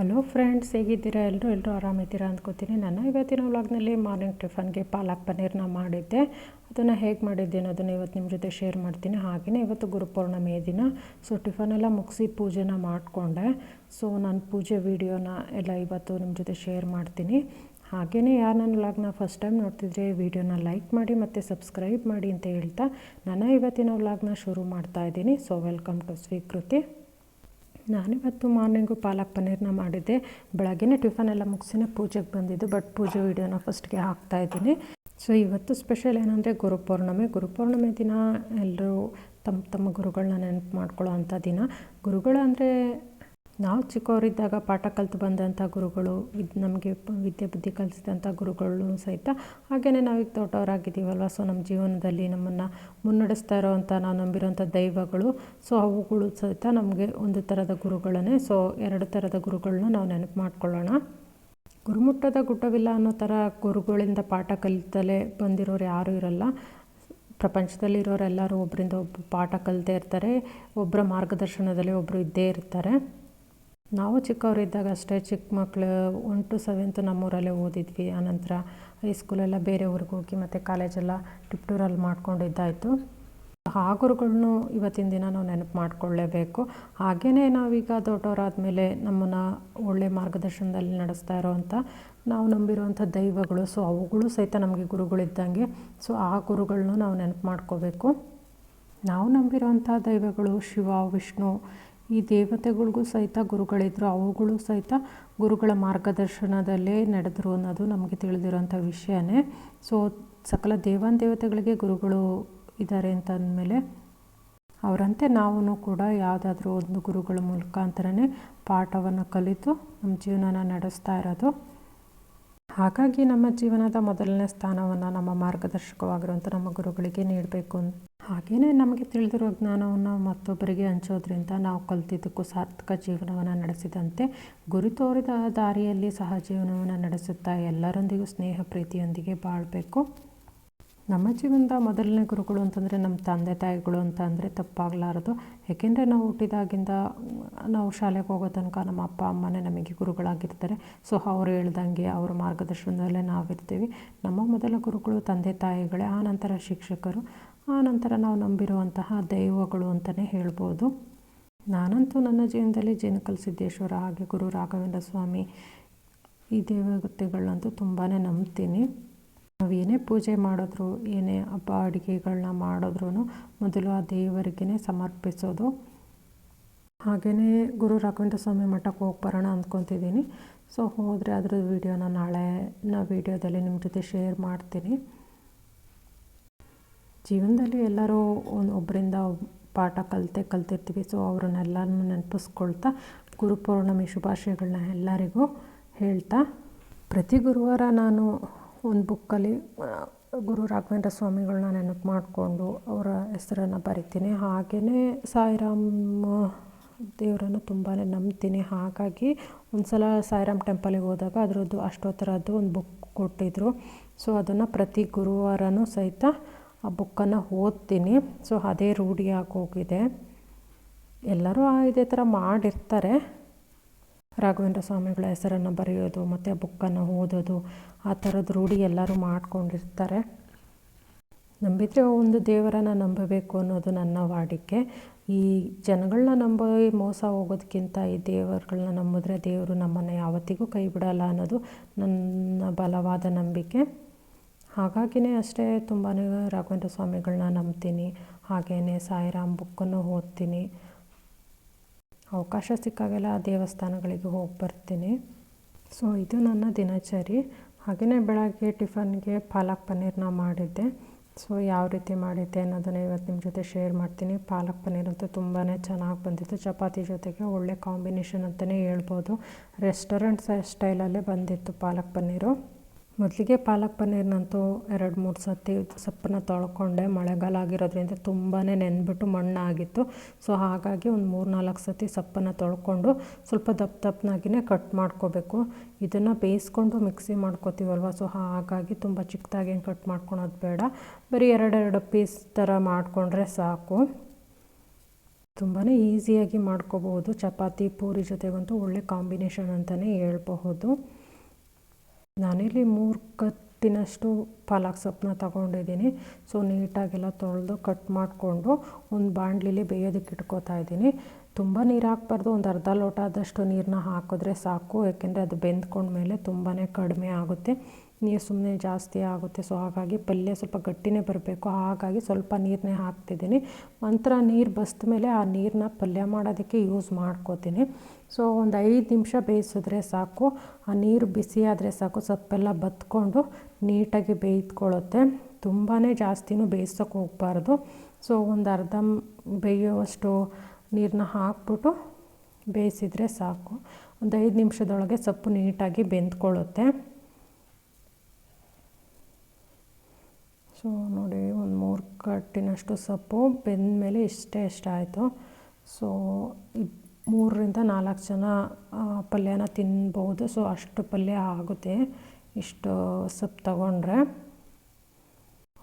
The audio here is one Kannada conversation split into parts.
ಹಲೋ ಫ್ರೆಂಡ್ಸ್ ಹೇಗಿದ್ದೀರಾ? ಎಲ್ಲರೂ ಎಲ್ಲರೂ ಆರಾಮಿದ್ದೀರಾ ಅಂದ್ಕೋತೀನಿ. ನಾನು ಇವತ್ತಿನ ವ್ಲಾಗ್ನಲ್ಲಿ ಮಾರ್ನಿಂಗ್ ಟಿಫನ್ಗೆ ಪಾಲಕ್ ಪನ್ನೀರ್ನ ಮಾಡಿದ್ದೆ. ಅದನ್ನು ಹೇಗೆ ಮಾಡಿದ್ದೆ ಅನ್ನೋದನ್ನು ಇವತ್ತು ನಿಮ್ಮ ಜೊತೆ ಶೇರ್ ಮಾಡ್ತೀನಿ. ಹಾಗೆಯೇ ಇವತ್ತು ಗುರುಪೂರ್ಣಮೆಯ ದಿನ ಸೊ ಟಿಫನೆಲ್ಲ ಮುಗಿಸಿ ಪೂಜೆನ ಮಾಡಿಕೊಂಡೆ. ಸೊ ನಾನು ಪೂಜೆ ವೀಡಿಯೋನ ಎಲ್ಲ ಇವತ್ತು ನಿಮ್ಮ ಜೊತೆ ಶೇರ್ ಮಾಡ್ತೀನಿ. ಹಾಗೆಯೇ ಯಾರು ನನ್ನ ವ್ಲಾಗ್ನ ಫಸ್ಟ್ ಟೈಮ್ ನೋಡ್ತಿದ್ರೆ ವೀಡಿಯೋನ ಲೈಕ್ ಮಾಡಿ ಮತ್ತು ಸಬ್ಸ್ಕ್ರೈಬ್ ಮಾಡಿ ಅಂತ ಹೇಳ್ತಾ, ನಾನು ಇವತ್ತಿನ ವ್ಲಾಗ್ನ ಶುರು ಮಾಡ್ತಾ ಇದ್ದೀನಿ. ಸೊ ವೆಲ್ಕಮ್ ಟು ಸ್ವೀಕೃತಿ ನಾನಿವತ್ತು ಮಾರ್ನಿಂಗು ಪಾಲಕ್ ಪನ್ನೀರ್ನ ಮಾಡಿದ್ದೆ. ಬೆಳಗ್ಗೆ ಟಿಫನ್ ಎಲ್ಲ ಮುಗಿಸಿನೇ ಪೂಜೆಗೆ ಬಂದಿದ್ದು ಬಟ್ ಪೂಜೆ ವೀಡಿಯೋನ ಫಸ್ಟ್ಗೆ ಹಾಕ್ತಾಯಿದ್ದೀನಿ ಸೊ ಇವತ್ತು ಸ್ಪೆಷಲ್ ಏನಂದರೆ ಗುರುಪೌರ್ಣಮಿ ಗುರುಪೌರ್ಣಮಿ ದಿನ ಎಲ್ಲರೂ ತಮ್ಮ ತಮ್ಮ ಗುರುಗಳನ್ನ ನೆನಪು ಮಾಡ್ಕೊಳ್ಳೋ ಅಂಥ ದಿನ. ಗುರುಗಳು ಅಂದರೆ ನಾವು ಚಿಕ್ಕವರಿದ್ದಾಗ ಪಾಠ ಕಲಿತು ಬಂದಂಥ ಗುರುಗಳು ಇದು ನಮಗೆ ವಿದ್ಯೆ ಬುದ್ಧಿ ಕಲಿಸಿದಂಥ ಗುರುಗಳು ಸಹಿತ ಹಾಗೆಯೇ ನಾವೀಗ ದೊಡ್ಡವರಾಗಿದ್ದೀವಲ್ವ? ಸೊ, ನಮ್ಮ ಜೀವನದಲ್ಲಿ ನಮ್ಮನ್ನು ಮುನ್ನಡೆಸ್ತಾ ಇರೋವಂಥ ನಾವು ನಂಬಿರೋಂಥ ದೈವಗಳು, ಸೊ, ಅವುಗಳು ಸಹಿತ ನಮಗೆ ಒಂದು ಥರದ ಗುರುಗಳನ್ನೇ, ಸೊ, ಎರಡು ಥರದ ಗುರುಗಳನ್ನ ನಾವು ನೆನಪು ಮಾಡ್ಕೊಳ್ಳೋಣ. ಗುರುಮುಟ್ಟದ ಗುಡ್ಡವಿಲ್ಲ ಅನ್ನೋ ಥರ ಗುರುಗಳಿಂದ ಪಾಠ ಕಲಿತಲೇ ಬಂದಿರೋರು ಯಾರೂ ಇರಲ್ಲ. ಪ್ರಪಂಚದಲ್ಲಿರೋರೆಲ್ಲರೂ ಒಬ್ಬರಿಂದ ಒಬ್ಬ ಪಾಠ ಕಲಿತೇ ಇರ್ತಾರೆ ಒಬ್ಬರ ಮಾರ್ಗದರ್ಶನದಲ್ಲಿ ಒಬ್ಬರು ಇದ್ದೇ ಇರ್ತಾರೆ. ನಾವು ಚಿಕ್ಕವರಿದ್ದಾಗ ಅಷ್ಟೇ ಚಿಕ್ಕ ಮಕ್ಕಳು ಒನ್ ಟು ಸೆವೆಂತ್ ನಮ್ಮೂರಲ್ಲೇ ಓದಿದ್ವಿ. ಆನಂತರ ಹೈಸ್ಕೂಲೆಲ್ಲ ಬೇರೆ ಊರಿಗೆ ಹೋಗಿ ಮತ್ತು ಕಾಲೇಜೆಲ್ಲ ಟಿಪ್ ಟೂರಲ್ಲಿ ಮಾಡ್ಕೊಂಡಿದ್ದಾಯಿತು. ಆ ಗುರುಗಳನ್ನೂ ಇವತ್ತಿನ ದಿನ ನಾವು ನೆನಪು ಮಾಡಿಕೊಳ್ಳೇಬೇಕು. ಹಾಗೆಯೇ ನಾವೀಗ ದೊಡ್ಡವರಾದಮೇಲೆ ನಮ್ಮನ್ನು ಒಳ್ಳೆ ಮಾರ್ಗದರ್ಶನದಲ್ಲಿ ನಡೆಸ್ತಾ ಇರೋವಂಥ ನಾವು ನಂಬಿರುವಂಥ ದೈವಗಳು ಸೊ ಅವುಗಳು ಸಹಿತ ನಮಗೆ ಗುರುಗಳಿದ್ದಂಗೆ ಸೊ ಆ ಗುರುಗಳನ್ನೂ ನಾವು ನೆನಪು ಮಾಡ್ಕೋಬೇಕು. ನಾವು ನಂಬಿರುವಂಥ ದೈವಗಳು ಶಿವ, ವಿಷ್ಣು ಈ ದೇವತೆಗಳಿಗೂ ಸಹಿತ ಗುರುಗಳಿದ್ದರು ಅವುಗಳು ಸಹಿತ ಗುರುಗಳ ಮಾರ್ಗದರ್ಶನದಲ್ಲೇ ನಡೆದರು ಅನ್ನೋದು ನಮಗೆ ತಿಳಿದಿರೋಂಥ ವಿಷಯನೇ. ಸೊ ಸಕಲ ದೇವಾನ್ ದೇವತೆಗಳಿಗೆ ಗುರುಗಳು ಇದ್ದಾರೆ ಅಂತ ಅಂದಮೇಲೆ ಅವರಂತೆ ನಾವು ಕೂಡ ಯಾವುದಾದ್ರೂ ಒಂದು ಗುರುಗಳ ಮುಖಾಂತರನೇ ಪಾಠವನ್ನು ಕಲಿತು ನಮ್ಮ ಜೀವನನ ನಡೆಸ್ತಾ ಇರೋದು. ಹಾಗಾಗಿ ನಮ್ಮ ಜೀವನದ ಮೊದಲನೇ ಸ್ಥಾನವನ್ನು ನಮ್ಮ ಮಾರ್ಗದರ್ಶಕವಾಗಿರುವಂಥ ನಮ್ಮ ಗುರುಗಳಿಗೆ ನೀಡಬೇಕು ಹಾಗೆಯೇ ನಮಗೆ ತಿಳಿದಿರುವ ಜ್ಞಾನವನ್ನು ಮತ್ತೊಬ್ಬರಿಗೆ ಹಂಚೋದ್ರಿಂದ ನಾವು ಕಲಿತಿದ್ದಕ್ಕೂ ಸಾರ್ಥಕ ಜೀವನವನ್ನು ನಡೆಸಿದಂತೆ ಗುರಿ ತೋರಿದ ದಾರಿಯಲ್ಲಿ ಸಹ ಜೀವನವನ್ನು ನಡೆಸುತ್ತಾ ಎಲ್ಲರೊಂದಿಗೂ ಸ್ನೇಹ, ಪ್ರೀತಿಯೊಂದಿಗೆ ಬಾಳಬೇಕು. ನಮ್ಮ ಜೀವನದ ಮೊದಲನೇ ಗುರುಗಳು ಅಂತಂದರೆ ನಮ್ಮ ತಂದೆ ತಾಯಿಗಳು ಅಂತ ಅಂದರೆ ತಪ್ಪಾಗಲಾರದು. ಏಕೆಂದರೆ ನಾವು ಹುಟ್ಟಿದಾಗಿಂದ ನಾವು ಶಾಲೆಗೆ ಹೋಗೋ ತನಕ ನಮ್ಮ ಅಪ್ಪ, ಅಮ್ಮನೇ ನಮಗೆ ಗುರುಗಳಾಗಿರ್ತಾರೆ. ಸೊ ಅವ್ರು ಹೇಳ್ದಂಗೆ, ಅವರ ಮಾರ್ಗದರ್ಶನದಲ್ಲೇ ನಾವಿರ್ತೀವಿ. ನಮ್ಮ ಮೊದಲ ಗುರುಗಳು ತಂದೆ ತಾಯಿಗಳೇ, ಆ ನಂತರ ಶಿಕ್ಷಕರು, ಆ ನಂತರ ನಾವು ನಂಬಿರುವಂತಹ ದೈವಗಳು ಅಂತಲೇ ಹೇಳ್ಬೋದು. ನಾನಂತೂ ನನ್ನ ಜೀವನದಲ್ಲಿ ಜೇನುಕಲ್ ಸಿದ್ದೇಶ್ವರ ಹಾಗೆ ಗುರು ರಾಘವೇಂದ್ರ ಸ್ವಾಮಿ ಈ ದೇವತೆಗಳನ್ನಂತೂ ತುಂಬಾ ನಂಬ್ತೀನಿ. ನಾವು ಪೂಜೆ ಮಾಡಿದ್ರು, ಏನೇ ಹಬ್ಬ ಅಡುಗೆಗಳನ್ನ ಮಾಡಿದ್ರೂ ಮೊದಲು ಆ ದೇವರಿಗೇ ಸಮರ್ಪಿಸೋದು. ಹಾಗೆಯೇ ಗುರು ರಾಘವೇಂದ್ರ ಸ್ವಾಮಿ ಮಠಕ್ಕೆ ಹೋಗಿ ಬರೋಣ ಅಂದ್ಕೊತಿದ್ದೀನಿ. ಸೊ ಹೋದರೆ ಅದ್ರ ವೀಡಿಯೋನ ನಾಳೆ ನಾ ವೀಡಿಯೋದಲ್ಲಿ ನಿಮ್ಮ ಜೊತೆ ಶೇರ್ ಮಾಡ್ತೀನಿ. ಜೀವನದಲ್ಲಿ ಎಲ್ಲರೂ ಒಂದು ಒಬ್ಬರಿಂದ ಪಾಠ ಕಲಿತೆ ಕಲ್ತಿರ್ತೀವಿ. ಸೊ ಅವ್ರನ್ನೆಲ್ಲನೂ ನೆನಪಿಸ್ಕೊಳ್ತಾ ಗುರುಪೂರ್ಣಮಿ ಶುಭಾಶಯಗಳನ್ನ ಎಲ್ಲರಿಗೂ ಹೇಳ್ತಾ, ಪ್ರತಿ ಗುರುವಾರ ನಾನು ಒಂದು ಬುಕ್ಕಲ್ಲಿ ಗುರು ರಾಘವೇಂದ್ರ ಸ್ವಾಮಿಗಳನ್ನ ನೆನಪು ಮಾಡಿಕೊಂಡು ಅವರ ಹೆಸರನ್ನು ಬರಿತೀನಿ. ಹಾಗೆಯೇ ಸಾಯಿರಾಮ್ ದೇವರನ್ನು ತುಂಬಾ ನಂಬ್ತೀನಿ. ಹಾಗಾಗಿ ಒಂದು ಸಲ ಸಾಯಿರಾಮ್ ಟೆಂಪಲಿಗೆ ಹೋದಾಗ ಅದರದ್ದು ಅಷ್ಟೊತ್ತರದ್ದು ಒಂದು ಬುಕ್ ಕೊಟ್ಟಿದ್ದರು ಸೊ, ಅದನ್ನು ಪ್ರತಿ ಗುರುವಾರನೂ ಸಹಿತ ಆ ಬುಕ್ಕನ್ನು ಓದ್ತೀನಿ. ಸೊ, ಅದೇ ರೂಢಿಯಾಗಿ ಹೋಗಿದೆ. ಎಲ್ಲರೂ ಇದೇ ಥರ ಮಾಡಿರ್ತಾರೆ. ರಾಘವೇಂದ್ರ ಸ್ವಾಮಿಗಳ ಹೆಸರನ್ನು ಬರೆಯೋದು, ಮತ್ತು ಬುಕ್ಕನ್ನು ಓದೋದು, ಆ ಥರದ ರೂಢಿ ಎಲ್ಲರೂ ಮಾಡ್ಕೊಂಡಿರ್ತಾರೆ. ನಂಬಿದರೆ ಒಂದು ದೇವರನ್ನು ನಂಬಬೇಕು ಅನ್ನೋದು ನನ್ನ ವಾಡಿಕೆ. ಈ ಜನಗಳನ್ನ ನಂಬಿ ಮೋಸ ಹೋಗೋದಕ್ಕಿಂತ ಈ ದೇವರುಗಳನ್ನ ನಂಬಿದ್ರೆ ದೇವರು ನಮ್ಮನ್ನು ಯಾವತ್ತಿಗೂ ಕೈ ಬಿಡಲ್ಲ ಅನ್ನೋದು ನನ್ನ ಬಲವಾದ ನಂಬಿಕೆ. ಹಾಗಾಗಿನೇ ಅಷ್ಟೇ ತುಂಬಾ ರಾಘವೇಂದ್ರ ಸ್ವಾಮಿಗಳನ್ನ ನಂಬ್ತೀನಿ. ಹಾಗೆಯೇ ಸಾಯಿರಾಮ್ ಬುಕ್ಕನ್ನು ಓದ್ತೀನಿ. ಅವಕಾಶ ಸಿಕ್ಕಾಗೆಲ್ಲ ಆ ದೇವಸ್ಥಾನಗಳಿಗೆ ಹೋಗಿ ಬರ್ತೀನಿ. ಸೊ ಇದು ನನ್ನ ದಿನಚರಿ. ಹಾಗೆಯೇ ಬೆಳಗ್ಗೆ ಟಿಫನ್ಗೆ ಪಾಲಕ್ ಪನ್ನೀರ್ನ ಮಾಡಿದ್ದೆ. ಸೊ ಯಾವ ರೀತಿ ಮಾಡಿದ್ದೆ ಅನ್ನೋದನ್ನು ಇವತ್ತು ನಿಮ್ಮ ಜೊತೆ ಶೇರ್ ಮಾಡ್ತೀನಿ. ಪಾಲಕ್ ಪನ್ನೀರ್ ಅಂತೂ ತುಂಬಾ ಚೆನ್ನಾಗಿ ಬಂದಿತ್ತು. ಚಪಾತಿ ಜೊತೆಗೆ ಒಳ್ಳೆ ಕಾಂಬಿನೇಷನ್ ಅಂತಲೇ ಹೇಳ್ಬೋದು. ರೆಸ್ಟೋರೆಂಟ್ ಸ್ಟೈಲಲ್ಲೇ ಬಂದಿತ್ತು ಪಾಲಕ್ ಪನ್ನೀರು. ಮೊದಲಿಗೆ ಪಾಲಕ್ ಪನ್ನೀರ್ನಂತೂ ಎರಡು, ಮೂರು ಸತಿ ಸೊಪ್ಪನ್ನ ತೊಳ್ಕೊಂಡೆ. ಮಳೆಗಾಲ ಆಗಿರೋದ್ರಿಂದ ತುಂಬಾ ನೆನ್ಬಿಟ್ಟು ಮಣ್ಣಾಗಿತ್ತು. ಸೊ, ಹಾಗಾಗಿ ಒಂದು ಮೂರು, ನಾಲ್ಕು ಸತಿ ಸೊಪ್ಪನ್ನು ತೊಳ್ಕೊಂಡು ಸ್ವಲ್ಪ ದಪ್ಪ ದಪ್ಪನಾಗಿಯೇ ಕಟ್ ಮಾಡ್ಕೋಬೇಕು. ಇದನ್ನು ಬೇಯಿಸ್ಕೊಂಡು ಮಿಕ್ಸಿ ಮಾಡ್ಕೋತೀವಲ್ವ? ಸೊ, ಹಾಗಾಗಿ ತುಂಬ ಚಿಕ್ಕದಾಗಿ ಕಟ್ ಮಾಡ್ಕೊಳೋದು ಬೇಡ. ಬರೀ ಎರಡೆರಡು ಪೀಸ್ ಥರ ಮಾಡಿಕೊಂಡ್ರೆ ಸಾಕು. ತುಂಬಾ ಈಸಿಯಾಗಿ ಮಾಡ್ಕೋಬಹುದು. ಚಪಾತಿ, ಪೂರಿ ಜೊತೆಗಂತೂ ಒಳ್ಳೆ ಕಾಂಬಿನೇಷನ್ ಅಂತಲೇ ಹೇಳ್ಬಹುದು. ನಾನಿಲ್ಲಿ ಮೂರು ಕತ್ತಿನಷ್ಟು ಪಾಲಕ್ ಸೊಪ್ಪನ್ನ ತಗೊಂಡಿದ್ದೀನಿ. ಸೊ ನೀಟಾಗೆಲ್ಲ ತೊಳೆದು ಕಟ್ ಮಾಡಿಕೊಂಡು ಒಂದು ಬಾಣಲಿಲಿ ಬೇಯೋದಕ್ಕೆ ಇಟ್ಕೋತಾ ಇದ್ದೀನಿ. ತುಂಬ ನೀರು ಹಾಕ್ಬಾರ್ದು ಒಂದು ಅರ್ಧ ಲೋಟ ಆದಷ್ಟು ನೀರನ್ನ ಹಾಕಿದ್ರೆ ಸಾಕು. ಯಾಕೆಂದರೆ ಅದು ಬೆಂದ್ಕೊಂಡ್ಮೇಲೆ ತುಂಬಾ ಕಡಿಮೆ ಆಗುತ್ತೆ. ನೀರು ಸುಮ್ಮನೆ ಜಾಸ್ತಿ ಆಗುತ್ತೆ. ಸೊ ಹಾಗಾಗಿ ಪಲ್ಯ ಸ್ವಲ್ಪ ಗಟ್ಟಿನೇ ಬರಬೇಕು. ಹಾಗಾಗಿ ಸ್ವಲ್ಪ ನೀರನ್ನೇ ಹಾಕ್ತಿದ್ದೀನಿ. ನಂತರ ನೀರು ಬಸ್ದ ಮೇಲೆ ಆ ನೀರನ್ನ ಪಲ್ಯ ಮಾಡೋದಕ್ಕೆ ಯೂಸ್ ಮಾಡ್ಕೋತೀನಿ. ಸೊ ಒಂದು ಐದು ನಿಮಿಷ ಬೇಯಿಸಿದ್ರೆ ಸಾಕು. ಆ ನೀರು ಬಿಸಿ ಆದರೆ ಸಾಕು. ಸೊಪ್ಪೆಲ್ಲ ಬತ್ಕೊಂಡು ನೀಟಾಗಿ ಬೇಯ್ದುಕೊಳ್ಳುತ್ತೆ. ತುಂಬಾ ಜಾಸ್ತಿನೂ ಬೇಯಿಸೋಕೆ ಹೋಗಬಾರ್ದು. ಸೊ ಒಂದು ಅರ್ಧ ಬೇಯುವಷ್ಟು ನೀರನ್ನ ಹಾಕ್ಬಿಟ್ಟು ಬೇಯಿಸಿದರೆ ಸಾಕು. ಒಂದು ಐದು ನಿಮಿಷದೊಳಗೆ ಸೊಪ್ಪು ನೀಟಾಗಿ ಬೆಂದ್ಕೊಳ್ಳುತ್ತೆ. ಸೊ ನೋಡಿ, ಒಂದು ಮೂರು ಕಟ್ಟಿನಷ್ಟು ಸೊಪ್ಪು ಬೆಂದ ಮೇಲೆ ಇಷ್ಟೇ ಇಷ್ಟ ಆಯಿತು. ಸೊ ಮೂರರಿಂದ ನಾಲ್ಕು ಜನ ಪಲ್ಯನ ತಿನ್ಬೋದು. ಸೊ, ಅಷ್ಟು ಪಲ್ಯ ಆಗುತ್ತೆ. ಇಷ್ಟು ಸೊಪ್ಪು ತಗೊಂಡ್ರೆ.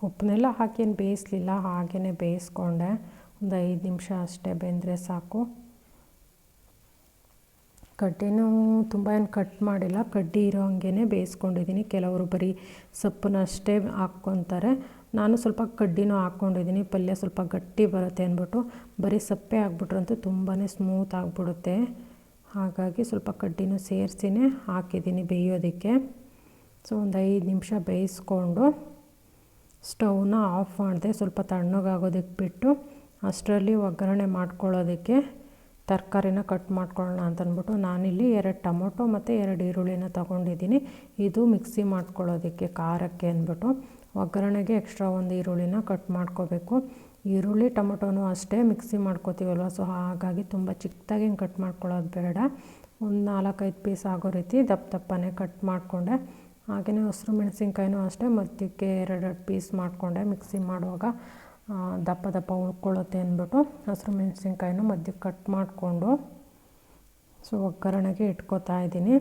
ಉಪ್ಪನ್ನೆಲ್ಲ ಹಾಕೇನು ಬೇಯಿಸಲಿಲ್ಲ ಹಾಗೇ ಬೇಯಿಸ್ಕೊಂಡೆ. ಒಂದು ಐದು ನಿಮಿಷ ಅಷ್ಟೇ ಬೆಂದರೆ ಸಾಕು. ಕಡ್ಡಿನೂ ತುಂಬ ಏನು ಕಟ್ ಮಾಡಿಲ್ಲ. ಕಡ್ಡಿ ಇರೋ ಹಂಗೆ ಬೇಯಿಸ್ಕೊಂಡಿದ್ದೀನಿ ಕೆಲವರು ಬರೀ ಸೊಪ್ಪನ್ನ ಅಷ್ಟೇ ಹಾಕ್ಕೊತಾರೆ. ನಾನು ಸ್ವಲ್ಪ ಕಡ್ಡಿನೂ ಹಾಕ್ಕೊಂಡಿದ್ದೀನಿ ಪಲ್ಯ ಸ್ವಲ್ಪ ಗಟ್ಟಿ ಬರುತ್ತೆ ಅಂದ್ಬಿಟ್ಟು. ಬರೀ ಸಪ್ಪೆ ಹಾಕ್ಬಿಟ್ರಂತೂ ತುಂಬಾ ಸ್ಮೂತ್ ಆಗಿಬಿಡುತ್ತೆ. ಹಾಗಾಗಿ ಸ್ವಲ್ಪ ಕಡ್ಡಿನೂ ಸೇರಿಸಿನೇ ಹಾಕಿದ್ದೀನಿ ಬೇಯೋದಕ್ಕೆ. ಸೊ ಒಂದು ಐದು ನಿಮಿಷ ಬೇಯಿಸ್ಕೊಂಡು ಸ್ಟವ್ನ ಆಫ್ ಮಾಡಿದೆ ಸ್ವಲ್ಪ ತಣ್ಣಗಾಗೋದಕ್ಕೆ ಬಿಟ್ಟು ಅಷ್ಟರಲ್ಲಿ ಒಗ್ಗರಣೆ ಮಾಡ್ಕೊಳ್ಳೋದಕ್ಕೆ ತರಕಾರಿನ ಕಟ್ ಮಾಡ್ಕೊಳ್ಳೋಣ ಅಂತ ಅಂದ್ಬಿಟ್ಟು ನಾನಿಲ್ಲಿ ಎರಡು ಟೊಮೊಟೊ ಮತ್ತು ಎರಡು ಈರುಳ್ಳಿನ ತೊಗೊಂಡಿದ್ದೀನಿ. ಇದು ಮಿಕ್ಸಿ ಮಾಡ್ಕೊಳ್ಳೋದಕ್ಕೆ ಖಾರಕ್ಕೆ ಅಂದ್ಬಿಟ್ಟು ಒಗ್ಗರಣೆಗೆ ಎಕ್ಸ್ಟ್ರಾ ಒಂದು ಈರುಳ್ಳಿನ ಕಟ್ ಮಾಡ್ಕೋಬೇಕು. ಈರುಳ್ಳಿ ಟೊಮೊಟೊನೂ ಅಷ್ಟೇ ಮಿಕ್ಸಿ ಮಾಡ್ಕೋತೀವಲ್ವ? ಸೊ ಹಾಗಾಗಿ ತುಂಬ ಚಿಕ್ಕದಾಗಿ ಕಟ್ ಮಾಡ್ಕೊಳ್ಳೋದು ಬೇಡ. ಒಂದು ನಾಲ್ಕೈದು ಪೀಸ್ ಆಗೋ ರೀತಿ ದಪ್ಪ ದಪ್ಪನೇ ಕಟ್ ಮಾಡಿಕೊಂಡೆ. ಹಾಗೆಯೇ ಹಸಿರು ಮೆಣಸಿನ್ಕಾಯಿನೂ ಅಷ್ಟೇ ಮಧ್ಯಕ್ಕೆ ಎರಡೆರಡು ಪೀಸ್ ಮಾಡಿಕೊಂಡೆ ಮಿಕ್ಸಿ ಮಾಡುವಾಗ. ದಪ್ಪ ದಪ್ಪ ಉಳ್ಕೊಳ್ಳುತ್ತೆ ಅಂದ್ಬಿಟ್ಟು ಹಸಿರು ಮೆಣಸಿನ್ಕಾಯಿನ ಮಧ್ಯಕ್ಕೆ ಕಟ್ ಮಾಡಿಕೊಂಡು ಸೊ ಒಗ್ಗರಣೆಗೆ ಇಟ್ಕೋತಾ ಇದ್ದೀನಿ.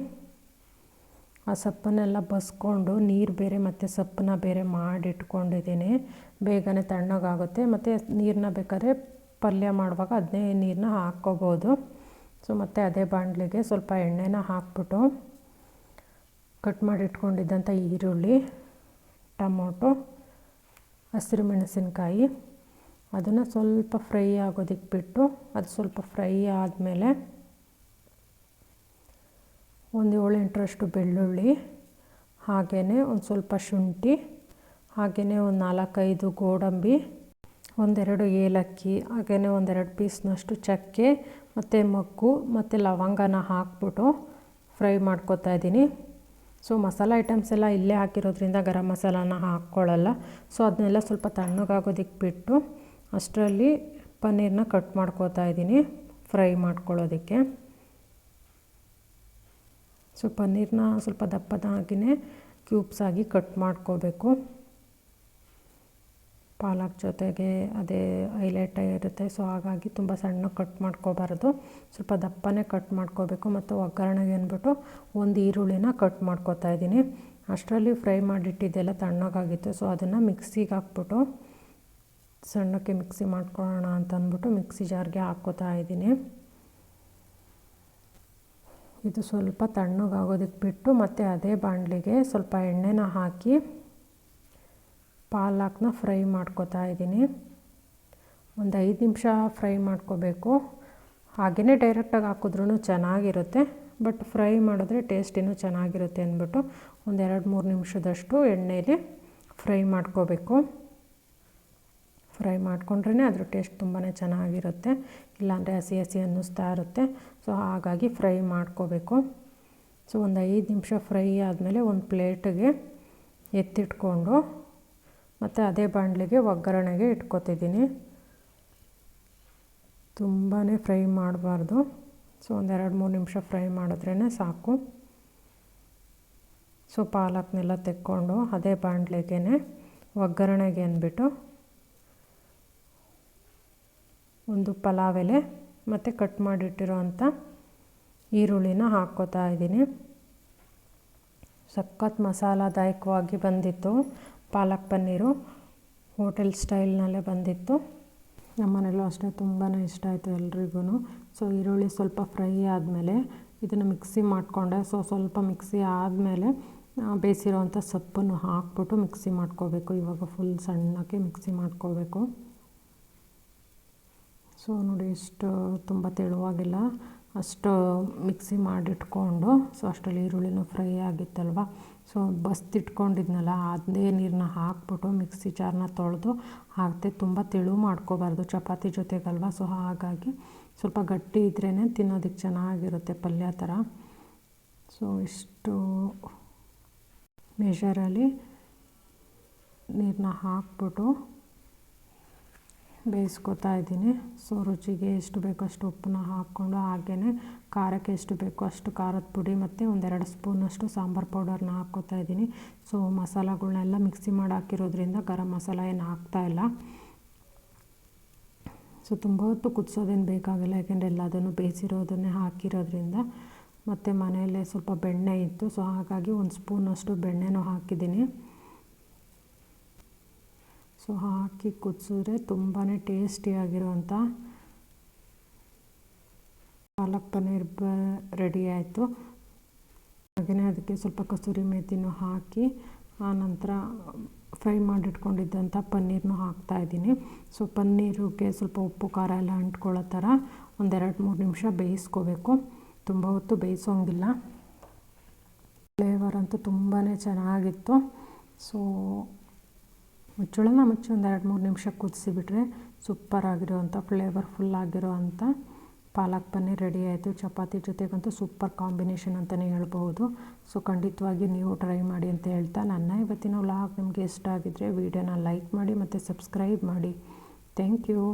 ಆ ಸೊಪ್ಪನ್ನೆಲ್ಲ ಬಸ್ಕೊಂಡು ನೀರು ಬೇರೆ ಮತ್ತು ಸೊಪ್ಪನ್ನ ಬೇರೆ ಮಾಡಿಟ್ಕೊಂಡಿದ್ದೀನಿ. ಬೇಗನೆ ತಣ್ಣಗಾಗುತ್ತೆ. ಮತ್ತು ನೀರನ್ನ ಬೇಕಾದ್ರೆ ಪಲ್ಯ ಮಾಡುವಾಗ ಅದನ್ನೇ ನೀರನ್ನ ಹಾಕ್ಕೋಬೋದು. ಸೊ ಮತ್ತು ಅದೇ ಬಾಂಡ್ಲಿಗೆ ಸ್ವಲ್ಪ ಎಣ್ಣೆನ ಹಾಕ್ಬಿಟ್ಟು ಕಟ್ ಮಾಡಿಟ್ಕೊಂಡಿದ್ದಂಥ ಈರುಳ್ಳಿ, ಟೊಮೊಟೊ ಹಸಿರು ಮೆಣಸಿನಕಾಯಿ. ಅದನ್ನು ಸ್ವಲ್ಪ ಫ್ರೈ ಆಗೋದಕ್ಕೆ ಬಿಟ್ಟು ಅದು ಸ್ವಲ್ಪ ಫ್ರೈ ಆದಮೇಲೆ ಒಂದು ಏಳು ಎಂಟರಷ್ಟು ಬೆಳ್ಳುಳ್ಳಿ ಹಾಗೆಯೇ ಒಂದು ಸ್ವಲ್ಪ ಶುಂಠಿ ಹಾಗೆಯೇ ಒಂದು ನಾಲ್ಕೈದು ಗೋಡಂಬಿ, ಒಂದೆರಡು ಏಲಕ್ಕಿ ಹಾಗೆಯೇ ಒಂದೆರಡು ಪೀಸ್ನಷ್ಟು ಚಕ್ಕೆ ಮತ್ತು ಮಗ್ಗು ಮತ್ತು ಲವಂಗನ ಹಾಕ್ಬಿಟ್ಟು ಫ್ರೈ ಮಾಡ್ಕೊತಾ ಇದ್ದೀನಿ. ಸೊ ಮಸಾಲ ಐಟಮ್ಸ್ ಎಲ್ಲ ಇಲ್ಲೇ ಹಾಕಿರೋದ್ರಿಂದ ಗರಂ ಮಸಾಲಾನ ಹಾಕ್ಕೊಳ್ಳಲ್ಲ. ಸೊ ಅದನ್ನೆಲ್ಲ ಸ್ವಲ್ಪ ತಣ್ಣಗಾಗೋದಕ್ಕೆ ಬಿಟ್ಟು ಅಷ್ಟರಲ್ಲಿ ಪನ್ನೀರನ್ನ ಕಟ್ ಮಾಡ್ಕೋತಾ ಇದ್ದೀನಿ, ಫ್ರೈ ಮಾಡ್ಕೊಳ್ಳೋದಕ್ಕೆ. ಸೊ ಪನ್ನೀರನ್ನ ಸ್ವಲ್ಪ ದಪ್ಪದಾಗಿಯೇ ಕ್ಯೂಬ್ಸ್ ಆಗಿ ಕಟ್ ಮಾಡ್ಕೋಬೇಕು. ಪಾಲಕ್ ಜೊತೆಗೆ ಅದೇ ಹೈಲೈಟ್ ಇರುತ್ತೆ. ಸೊ ಹಾಗಾಗಿ ತುಂಬ ಸಣ್ಣ ಕಟ್ ಮಾಡ್ಕೋಬಾರ್ದು. ಸ್ವಲ್ಪ ದಪ್ಪನೇ ಕಟ್ ಮಾಡ್ಕೋಬೇಕು ಮತ್ತು ಒಗ್ಗರಣೆಗೆ ಅಂದ್ಬಿಟ್ಟು ಒಂದು ಈರುಳ್ಳಿನ ಕಟ್ ಮಾಡ್ಕೋತಾ ಇದ್ದೀನಿ. ಅಷ್ಟರಲ್ಲಿ ಫ್ರೈ ಮಾಡಿಟ್ಟಿದ್ದೆಲ್ಲ ತಣ್ಣಗಾಗಿತ್ತು. ಸೊ ಅದನ್ನು ಮಿಕ್ಸಿಗೆ ಹಾಕ್ಬಿಟ್ಟು ಸಣ್ಣಕ್ಕೆ ಮಿಕ್ಸಿ ಮಾಡ್ಕೊಳ್ಳೋಣ ಅಂತ ಅಂದ್ಬಿಟ್ಟು ಮಿಕ್ಸಿ ಜಾರ್ಗೆ ಹಾಕ್ಕೋತಾ ಇದ್ದೀನಿ. ಇದು ಸ್ವಲ್ಪ ತಣ್ಣಗಾಗೋದಕ್ಕೆ ಬಿಟ್ಟು ಮತ್ತು ಅದೇ ಬಾಣಲಿಗೆ ಸ್ವಲ್ಪ ಎಣ್ಣೆನ ಹಾಕಿ ಪಾಲಕ್ನ ಫ್ರೈ ಮಾಡ್ಕೋತಾ ಇದ್ದೀನಿ. ಒಂದು ಐದು ನಿಮಿಷ ಫ್ರೈ ಮಾಡ್ಕೋಬೇಕು. ಹಾಗೆಯೇ ಡೈರೆಕ್ಟಾಗಿ ಹಾಕಿದ್ರೂ ಚೆನ್ನಾಗಿರುತ್ತೆ ಬಟ್ ಫ್ರೈ ಮಾಡಿದ್ರೆ ಟೇಸ್ಟ್ ಇನ್ನೂ ಚೆನ್ನಾಗಿರುತ್ತೆ ಅಂದ್ಬಿಟ್ಟು ಒಂದು ಎರಡು ಮೂರು ನಿಮಿಷದಷ್ಟು ಎಣ್ಣೆಯಲ್ಲಿ ಫ್ರೈ ಮಾಡ್ಕೋಬೇಕು. ಫ್ರೈ ಮಾಡಿಕೊಂಡ್ರೇ ಅದ್ರ ಟೇಸ್ಟ್ ತುಂಬಾ ಚೆನ್ನಾಗಿರುತ್ತೆ, ಇಲ್ಲಾಂದರೆ ಹಸಿ ಹಸಿ ಅನ್ನಿಸ್ತಾ ಇರುತ್ತೆ. ಸೊ ಹಾಗಾಗಿ ಫ್ರೈ ಮಾಡ್ಕೋಬೇಕು. ಸೊ ಒಂದು ಐದು ನಿಮಿಷ ಫ್ರೈ ಆದಮೇಲೆ ಒಂದು ಪ್ಲೇಟಿಗೆ ಎತ್ತಿಟ್ಕೊಂಡು ಮತ್ತು ಅದೇ ಬಾಣಲಿಗೆ ಒಗ್ಗರಣೆಗೆ ಇಟ್ಕೊತಿದ್ದೀನಿ. ತುಂಬಾ ಫ್ರೈ ಮಾಡಬಾರ್ದು. ಸೊ, ಒಂದೆರಡು ಮೂರು ನಿಮಿಷ ಫ್ರೈ ಮಾಡಿದ್ರೇ ಸಾಕು. ಸೊ, ಪಾಲಕ್ನೆಲ್ಲ ತೆಕ್ಕೊಂಡು ಅದೇ ಬಾಣಲೆಗೆ ಒಗ್ಗರಣೆಗೆ ಅಂದ್ಬಿಟ್ಟು ಒಂದು ಪಲಾವ್ ಎಲೆ ಮತ್ತು ಕಟ್ ಮಾಡಿಟ್ಟಿರೋ ಅಂಥ ಈರುಳ್ಳಿನ ಹಾಕ್ಕೋತಾ ಇದ್ದೀನಿ. ಸಖತ್ ಮಸಾಲಾದಾಯಕವಾಗಿ ಬಂದಿತ್ತು. ಪಾಲಕ್ ಪನ್ನೀರು ಹೋಟೆಲ್ ಸ್ಟೈಲ್ನಲ್ಲೇ ಬಂದಿತ್ತು. ನಮ್ಮ ಮನೇಲೂ ಅಷ್ಟೇ ತುಂಬಾ ಇಷ್ಟ ಆಯಿತು ಎಲ್ರಿಗೂ ಸೊ, ಈರುಳ್ಳಿ ಸ್ವಲ್ಪ ಫ್ರೈ ಆದಮೇಲೆ ಇದನ್ನು ಮಿಕ್ಸಿ ಮಾಡಿಕೊಂಡೆ. ಸೊ, ಸ್ವಲ್ಪ ಮಿಕ್ಸಿ ಆದಮೇಲೆ ಬೇಯಿಸಿರೋವಂಥ ಸೊಪ್ಪನ್ನು ಹಾಕ್ಬಿಟ್ಟು ಮಿಕ್ಸಿ ಮಾಡ್ಕೋಬೇಕು. ಇವಾಗ ಫುಲ್ ಸಣ್ಣಕ್ಕೆ ಮಿಕ್ಸಿ ಮಾಡ್ಕೋಬೇಕು. ಸೊ, ನೋಡಿ ಎಷ್ಟು ತುಂಬ ತೆಳುವಾಗಿಲ್ಲ. ಅಷ್ಟು ಮಿಕ್ಸಿ ಮಾಡಿಟ್ಕೊಂಡು ಸೊ ಅಷ್ಟರಲ್ಲಿ ಈರುಳ್ಳಿನೂ ಫ್ರೈ ಆಗಿತ್ತಲ್ವ? ಸೊ ಬಸ್ತಿಟ್ಕೊಂಡಿದ್ನಲ್ಲ ಅದೇ ನೀರನ್ನ ಹಾಕ್ಬಿಟ್ಟು ಮಿಕ್ಸಿ ಜಾರನ್ನ ತೊಳೆದು ಹಾಕ್ತೆ ತುಂಬ ತೆಳು ಮಾಡ್ಕೋಬಾರ್ದು ಚಪಾತಿ ಜೊತೆಗಲ್ವ? ಸೊ ಹಾಗಾಗಿ ಸ್ವಲ್ಪ ಗಟ್ಟಿ ಇದ್ರೇ ತಿನ್ನೋದಕ್ಕೆ ಚೆನ್ನಾಗಿರುತ್ತೆ ಪಲ್ಯ ಥರ. ಸೊ ಇಷ್ಟು ಮೆಷರಲ್ಲಿ ನೀರನ್ನ ಹಾಕ್ಬಿಟ್ಟು ಬೇಯಿಸ್ಕೊತಾ ಇದ್ದೀನಿ. ಸೊ, ರುಚಿಗೆ ಎಷ್ಟು ಬೇಕೋ ಅಷ್ಟು ಉಪ್ಪನ್ನ ಹಾಕ್ಕೊಂಡು ಹಾಗೇ ಖಾರಕ್ಕೆ ಎಷ್ಟು ಬೇಕೋ ಅಷ್ಟು ಖಾರದ ಪುಡಿ ಮತ್ತು ಒಂದೆರಡು ಸ್ಪೂನಷ್ಟು ಸಾಂಬಾರು ಪೌಡರ್ನ ಹಾಕ್ಕೋತಾ ಇದ್ದೀನಿ. ಸೊ ಮಸಾಲಗಳನ್ನೆಲ್ಲ ಮಿಕ್ಸಿ ಮಾಡಿ ಹಾಕಿರೋದ್ರಿಂದ ಗರಂ ಮಸಾಲ ಏನು ಹಾಕ್ತಾಯಿಲ್ಲ ಸೊ, ತುಂಬ ಹೊತ್ತು ಕುದಿಸೋದೇನು ಬೇಕಾಗಿಲ್ಲ, ಯಾಕೆಂದರೆ ಎಲ್ಲದನ್ನು ಬೇಯಿಸಿರೋದನ್ನೇ ಹಾಕಿರೋದ್ರಿಂದ. ಮತ್ತು ಮನೆಯಲ್ಲೇ ಸ್ವಲ್ಪ ಬೆಣ್ಣೆ ಇತ್ತು. ಸೊ, ಹಾಗಾಗಿ ಒಂದು ಸ್ಪೂನಷ್ಟು ಬೆಣ್ಣೆನೂ ಹಾಕಿದ್ದೀನಿ. ಸೊ ಹಾಕಿ ಕುದಿಸಿದ್ರೆ ತುಂಬಾ ಟೇಸ್ಟಿಯಾಗಿರುವಂಥ ಪಾಲಕ್ ಪನ್ನೀರ್ ಬ ರೆಡಿ ಆಯಿತು. ಹಾಗೆಯೇ ಅದಕ್ಕೆ ಸ್ವಲ್ಪ ಕಸೂರಿ ಮೇಥಿನೂ ಹಾಕಿ ಆನಂತರ ಫ್ರೈ ಮಾಡಿಟ್ಕೊಂಡಿದ್ದಂಥ ಪನ್ನೀರ್ನೂ ಹಾಕ್ತಾಯಿದ್ದೀನಿ ಸೊ ಪನ್ನೀರಿಗೆ ಸ್ವಲ್ಪ ಉಪ್ಪು, ಖಾರ ಎಲ್ಲ ಅಂಟ್ಕೊಳ್ಳೋ ಥರ ಒಂದೆರಡು ಮೂರು ನಿಮಿಷ ಬೇಯಿಸ್ಕೋಬೇಕು. ತುಂಬ ಹೊತ್ತು ಬೇಯಿಸೋಂಗಿಲ್ಲ. ಫ್ಲೇವರ್ ಅಂತೂ ತುಂಬಾ ಚೆನ್ನಾಗಿತ್ತು. ಸೊ ಮುಚ್ಚಳನ ಮುಚ್ಚಿ ಒಂದು ಎರಡು ಮೂರು ನಿಮಿಷ ಕುದಿಸಿಬಿಟ್ರೆ ಸೂಪರ್ ಆಗಿರೋವಂಥ ಫ್ಲೇವರ್ಫುಲ್ ಅಂಥ ಪಾಲಕ್ ಪನ್ನೀರ್ ರೆಡಿ ಆಯಿತು. ಚಪಾತಿ ಜೊತೆಗಂತೂ ಸೂಪರ್ ಕಾಂಬಿನೇಷನ್ ಅಂತಲೇ ಹೇಳ್ಬೋದು ಸೊ ಖಂಡಿತವಾಗಿ ನೀವು ಟ್ರೈ ಮಾಡಿ ಅಂತ ಹೇಳ್ತಾ ನನ್ನ ಇವತ್ತಿನ ವ್ಲಾಗ್ ನಿಮಗೆ ಇಷ್ಟ ಆಗಿದ್ದರೆ ವೀಡಿಯೋನ ಲೈಕ್ ಮಾಡಿ ಮತ್ತು ಸಬ್ಸ್ಕ್ರೈಬ್ ಮಾಡಿ. Thank you